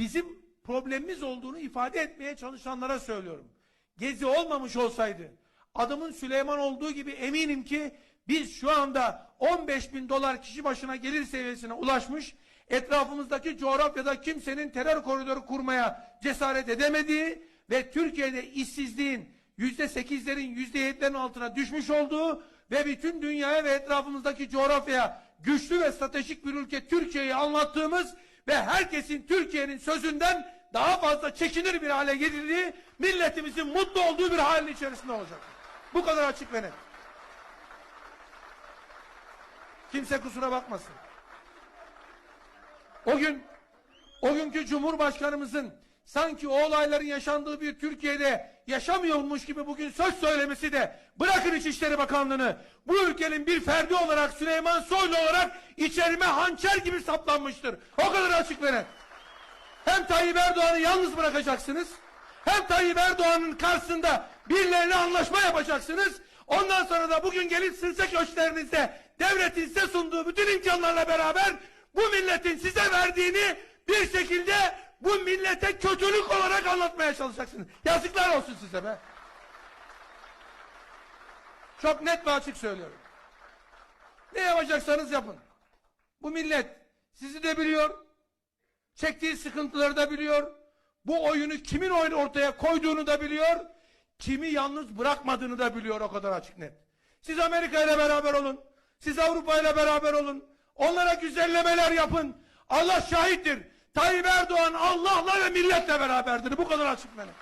bizim problemimiz olduğunu ifade etmeye çalışanlara söylüyorum. Gezi olmamış olsaydı adımın Süleyman olduğu gibi eminim ki biz şu anda 15 bin dolar kişi başına gelir seviyesine ulaşmış etrafımızdaki coğrafyada kimsenin terör koridoru kurmaya cesaret edemediği ve Türkiye'de işsizliğin yüzde sekizlerin yüzde yedilerin altına düşmüş olduğu ve bütün dünyaya ve etrafımızdaki coğrafyaya güçlü ve stratejik bir ülke Türkiye'yi anlattığımız ve herkesin Türkiye'nin sözünden daha fazla çekinir bir hale getirildiği milletimizin mutlu olduğu bir halin içerisinde olacak. Bu kadar açık ve net. Kimse kusura bakmasın. O gün o günkü Cumhurbaşkanımızın sanki o olayların yaşandığı bir Türkiye'de yaşamıyormuş gibi bugün söz söylemesi de bırakın İçişleri Bakanlığı'nı bu ülkenin bir ferdi olarak Süleyman Soylu olarak içerime hançer gibi saplanmıştır. O kadar açık ve net. Hem Tayyip Erdoğan'ı yalnız bırakacaksınız hem Tayyip Erdoğan'ın karşısında birilerine anlaşma yapacaksınız. Ondan sonra da bugün gelip sırça köşklerinizde devletin size sunduğu bütün imkanlarla beraber bu milletin size verdiğini bir şekilde bu millete kötülük olarak anlatmaya çalışacaksınız. Yazıklar olsun size be. Çok net ve açık söylüyorum. Ne yapacaksanız yapın. Bu millet sizi de biliyor, çektiği sıkıntıları da biliyor, bu oyunu kimin oyunu ortaya koyduğunu da biliyor, kimi yalnız bırakmadığını da biliyor o kadar açık net. Siz Amerika ile beraber olun, siz Avrupa ile beraber olun, onlara güzellemeler yapın. Allah şahittir. Tayyip Erdoğan Allah'la ve milletle beraberdir. Bu kadar açık benim.